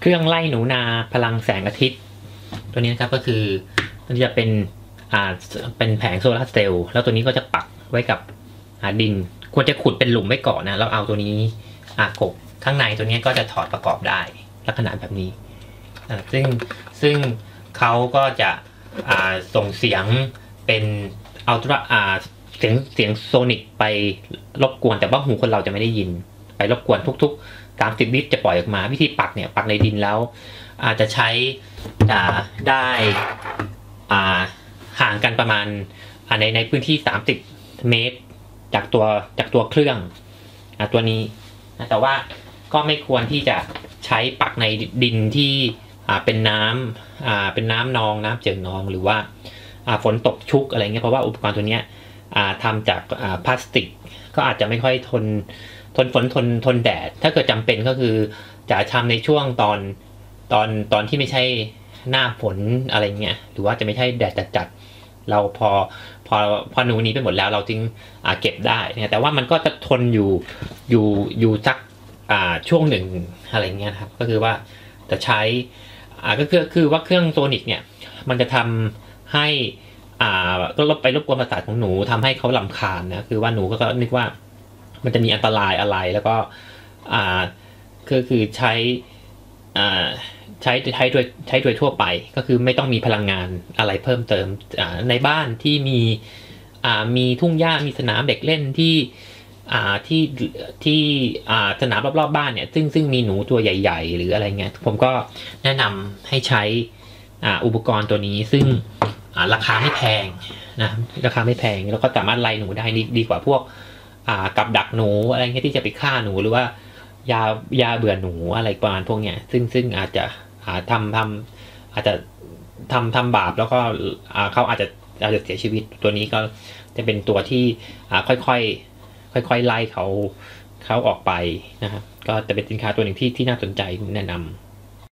เครื่องไล่หนูนาพลังแสงอาทิตย์ ตัวนี้นะครับก็คือมันจะเป็นอ่าเป็นแผงโซลาร์เซลล์แล้วตัวนี้ก็จะปักไว้กับดิน ควรจะขุดเป็นหลุมไว้ก่อนนะแล้วเอาตัวนี้อากบข้างในตัวนี้ก็จะถอดประกอบได้ลักษณะแบบนี้ซึ่งซึ่งเขาก็จะส่งเสียงเป็นอัลตราอ่าเสียงเสียงโซนิกไปรบกวนแต่ว่าหูคนเราจะไม่ได้ยิน ไปรบกวนทุกๆ 30 วิจะปล่อยออกมา วิธีปักเนี่ยปักในดินแล้ว อาจจะใช้ได้ห่างกันประมาณาในในพื้นที่ 30 เมตร จากตัวจากตัวเครื่องอตัวนี้นะแต่ว่าก็ไม่ควรที่จะใช้ปักในดินที่เป็นน้ำเป็นน้ำนองน้ำเจิ่งนองหรือว่าฝนตกชุกอะไรเงี้ยเพราะว่าอุปกรณ์ตัวเนี้ยทำจากพลาสติก ก็อาจจะไม่ค่อยทน ทนฝนทนทนแดด ถ้าเกิดจำเป็นก็คือจะทำในช่วงตอนตอนตอนที่ไม่ใช่หน้าฝนอะไรเงี้ยหรือว่าจะไม่ใช่แดดจัดๆเราพอพอพอหนูนี้ไปหมดแล้วเราจึงอ่าเก็บได้เนี่ยแต่ว่ามันก็จะทนอยู่อยู่อยู่สักอ่าช่วงหนึ่งอะไรเงี้ยครับก็คือว่าจะใช้อ่าก็คือคือว่าเครื่องโซนิกเนี่ยมันจะทำให้อ่าก็ลบไปรบกวนประสาทของหนูทำให้เขาลำคาญนะคือว่าหนูก็นึกว่า มันจะมีอันตรายอะไรแล้วก็อ่าคือคือใช้อ่าใช้ใช้โดยใช้โดยทั่วไปก็คือไม่ต้องมีพลังงานอะไรเพิ่มเติมในบ้านที่มีมีทุ่งหญ้ามีสนามเด็กเล่นที่ที่ที่สนามรอบๆบ้านเนี่ยซึ่งซึ่งมีหนูตัวใหญ่ ๆ หรืออะไรเงี้ยผมก็แนะนำให้ใช้อุปกรณ์ตัวนี้ซึ่งราคาไม่แพงนะราคาไม่แพงแล้วก็สามารถไล่หนูได้ดีดกว่าพวก กับดักหนูอะไรเงี้ยที่จะไปฆ่าหนูหรือว่ายายาเบื่อหนูอะไรประมาณพวกเนี้ยซึ่งซึ่งอาจจะอาทำทำอาจจะทำทำบาปแล้วก็เขาอาจจะอาจจะเสียชีวิตตัวนี้ก็จะเป็นตัวที่อ่าค่อยๆค่อยๆไล่เขาเขาออกไปนะครับก็จะเป็นสินค้าตัวหนึ่งที่ที่น่าสนใจแนะนำ